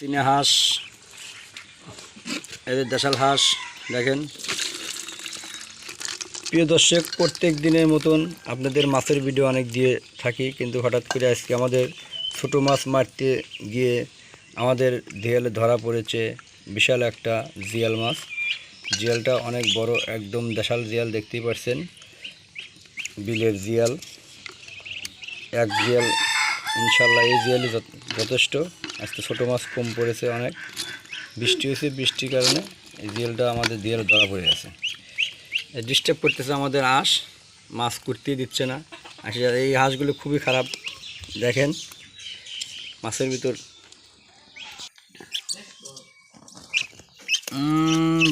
চীনা হাঁস, এদের দেশাল হাঁস, দেখেন। প্রিয় দর্শক, প্রত্যেক দিনের মতন আপনাদের মাছের ভিডিও অনেক দিয়ে থাকি, কিন্তু হঠাৎ করে আজকে আমাদের ছোটো মাছ মারতে গিয়ে আমাদের দেয়ালে ধরা পড়েছে বিশাল একটা জিয়াল মাছ। জিয়ালটা অনেক বড়, একদম দেশাল জিয়াল দেখতেই পাচ্ছেন বিলের জিয়াল, এক জিয়াল, ইনশাল্লাহ এই জিয়ালই যথ- যথেষ্ট। আজকে ছোটো মাছ কম পড়েছে অনেক। বৃষ্টি হয়েছে, বৃষ্টির কারণে এই জেলটা আমাদের জিয়াল ধরা পড়ে গেছে। ডিস্টার্ব করতেছে আমাদের হাঁস, মাছ করতেই দিচ্ছে না। আসলে এই হাঁসগুলো খুবই খারাপ, দেখেন। মাছের ভিতর।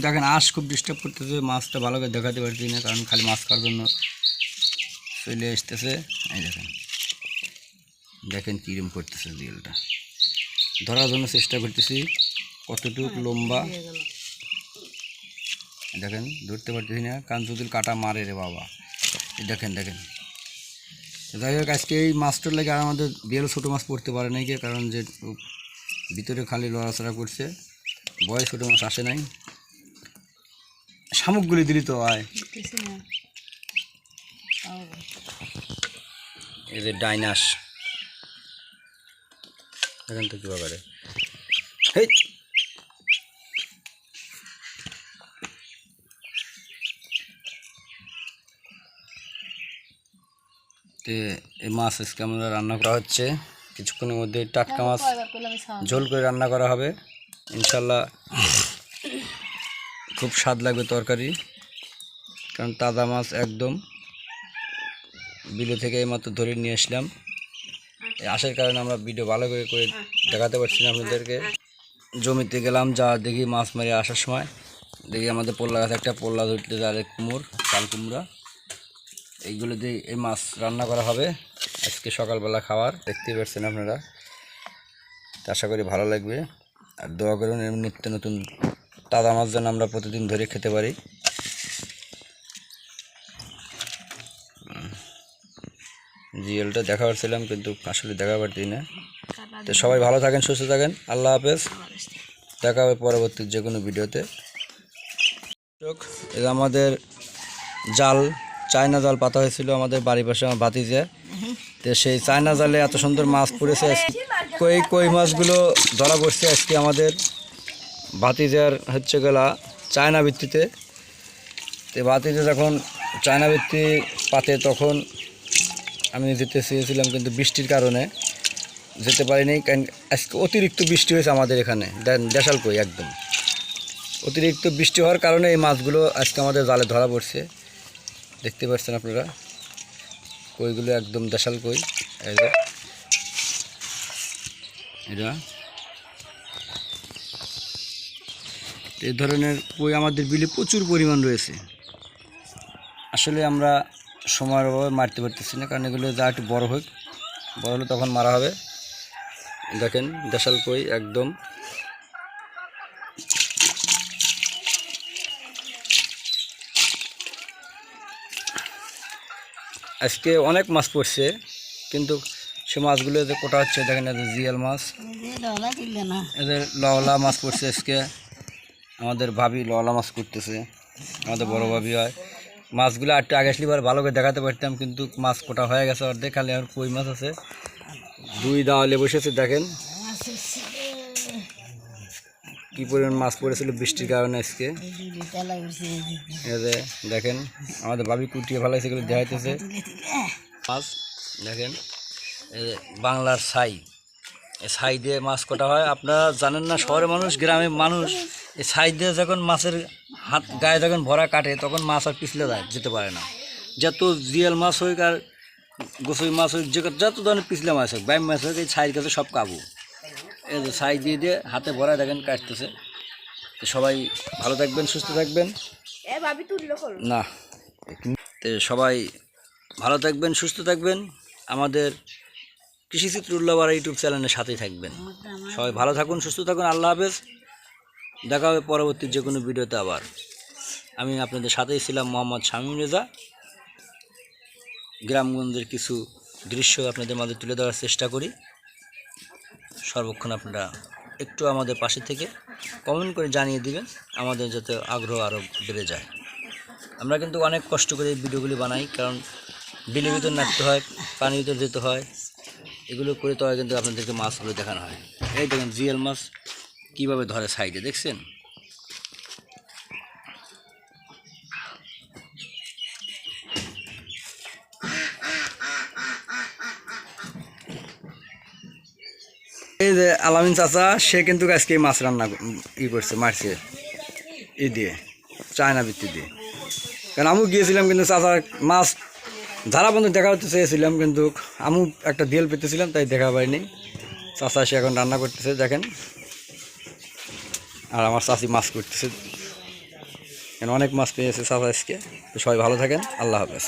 দেখেন, হাঁস খুব ডিস্টার্ব করতেছে, মাছটা ভালো করে দেখাতে পারছি না, কারণ খালি মাছ খাওয়ার জন্য চলে আসতেছে। এই দেখেন। দেখেন কীরম করতেছে জিয়ালটা ধরার জন্য চেষ্টা করতেছি। কতটুকু লম্বা? দেখেন ধরতে পারতেছি না। কারণ যদি কাটা মারে রে বাবা। দেখেন দেখেন। যাই হোক আজকে এই মাছটার লাগে আর আমাদের বিয়েল ছোটো মাছ পড়তে পারে নাই কে কারণ যে ভিতরে খালি লড়াচড়া করছে। বয়স ছোটো মাছ আসে নাই। শামুকগুলি দিলি তো আয়। এই যে ডাইনাস। দেখেন তো কীভাবে করে হেই! এই মাছ আজকে আমরা রান্না করা হচ্ছে। কিছুক্ষণের মধ্যে টাটকা মাছ ঝোল করে রান্না করা হবে। ইনশাল্লাহ খুব স্বাদ লাগবে তরকারি। কারণ তাজা মাছ একদম। বিলে থেকে এইমাত্র ধরে নিয়ে আসলাম। এই আসার কারণে আমরা ভিডিও ভালো করে করে দেখাতে পারছি না আপনাদেরকে। জমিতে গেলাম, যা দেখি মাছ মারি আসার সময়। দেখি আমাদের পোল্লা গাছে একটা পোল্লা ধরতে যারে কুমোর, চাল কুমড়া। এইগুলো দিয়ে এই মাছ রান্না করা হবে আজকে সকালবেলা খাবার দেখতে পাচ্ছেন আপনারা। আশা করি ভালো লাগবে। আর দোয়া করুন নিত্য নতুন তাজা মাছ যেন আমরা প্রতিদিন ধরে খেতে পারি। জিএলটা দেখা পাচ্ছিলাম কিন্তু আসলে দেখা পারছি না। তো সবাই ভালো থাকেন সুস্থ থাকেন। আল্লাহ হাফেজ। দেখা হবে পরবর্তী যে কোনো ভিডিওতে। এটা আমাদের জাল চায়না জাল পাতা হয়েছিল আমাদের বাড়ির পাশে আমার ভাতিজে। তো সেই চায়না জালে এত সুন্দর মাছ পড়েছে। কই কই মাছগুলো ধরা পড়ছে আজকে আমাদের ভাতিজার হচ্ছে গেলা চায়না ভিত্তিতে। তো ভাতিজে যখন চায়না ভিত্তি পাতে তখন আমি যেতে চেয়েছিলাম কিন্তু বৃষ্টির কারণে যেতে পারিনি, কারণ আজকে অতিরিক্ত বৃষ্টি হয়েছে আমাদের এখানে দেশাল কই একদম। অতিরিক্ত বৃষ্টি হওয়ার কারণে এই মাছগুলো আজকে আমাদের জালে ধরা পড়ছে। দেখতে পাচ্ছেন আপনারা? কইগুলো একদম দেশাল কই? এটা এই ধরনের কই আমাদের বিলে প্রচুর পরিমাণ রয়েছে। আসলে আমরা সময়ের অভাবে মারতে পারতেছি না, কারণ এগুলো যা একটু বড়ো হোক, বড় হলে তখন মারা হবে। দেখেন, দেশাল কই, একদম। আজকে অনেক মাছ পড়ছে, কিন্তু সে মাছগুলো যে কোটা হচ্ছে, দেখেন এদের জিয়াল মাছ। এদের লওলা মাছ পড়ছে আজকে। আমাদের ভাবি লওলা মাছ করতেছে, আমাদের বড় ভাবি হয়। মাছগুলো আর একটু আগে আসলে ভালো করে দেখাতে পারতাম, কিন্তু মাছ কোটা হয়ে গেছে অর্ধেক, খালি আর কই মাছ আছে? দুই দাওয়ালে বসেছে, দেখেন। কি পরিমাণ মাছ পড়েছিল বৃষ্টির কারণে আজকে। দেখেন, আমাদের বাবি কুটিয়ে ফেলাইছে, এগুলো দেখাইতেছে। মাছ, দেখেন বাংলার ছাই। ছাই দিয়ে মাছ কটা হয়। আপনারা জানেন না, শহরের মানুষ, গ্রামের মানুষ, এই ছাই দিয়ে যখন মাছের হাত গায়ে যখন ভরা কাটে তখন মাছ আর পিছলে যায় যেতে পারে না। যত জিয়াল মাছ হোক আর গোসই মাছ হোক যে যত ধরনের পিছলে মাছ হোক বাইম মাছ হোক এই ছাইয়ের কাছে সব কাবু। এই যে ছাই দিয়ে দিয়ে হাতে ভরা দেখেন কাটতেছে। তো সবাই ভালো থাকবেন সুস্থ থাকবেন। না। তো সবাই ভালো থাকবেন সুস্থ থাকবেন। আমাদের কৃষিচিত্র উল্লাবার ইউটিউব চ্যানেলের সাথেই থাকবেন। সবাই ভালো থাকুন সুস্থ থাকুন। আল্লাহ হাফেজ। দেখা হবে পরবর্তী যে কোনো ভিডিওতে আবার। আমি আপনাদের সাথেই ছিলাম মোহাম্মদ শামীম রেজা। গ্রামগঞ্জের কিছু দৃশ্য আপনাদের মাঝে তুলে ধরার চেষ্টা করি। সর্বক্ষণ আপনারা একটু আমাদের পাশে থেকে কমেন্ট করে জানিয়ে দিবেন, আমাদের যাতে আগ্রহ আরও বেড়ে যায়। আমরা কিন্তু অনেক কষ্ট করে এই ভিডিওগুলি বানাই, কারণ বিলের ভিতর নাড়তে হয়, পানির ভিতর যেতে হয়, এগুলো করে তো কিন্তু আপনাদেরকে মাছগুলো দেখানো হয়। এই দেখেন জিএল মাছ। কীভাবে ধরে সাইডে, দেখছেন? এই যে আলামিন চাচা, সে কিন্তু আজকে মাছ রান্না ই করছে, মারছে। ই দিয়ে, চায়না বৃত্তি দিয়ে। কারণ আমি গিয়েছিলাম কিন্তু চাচার মাছ ধারা বন্ধু দেখা করতে চেয়েছিলাম কিন্তু আমি একটা দেল পেতেছিলাম, তাই দেখা পাইনি। চাচা সে এখন রান্না করতেছে, দেখেন। আর আমার চাষি মাছ করতেছে। এখানে অনেক মাছ পেয়েছে চাষা আজকে। সবাই ভালো থাকেন। আল্লাহ হাফেজ।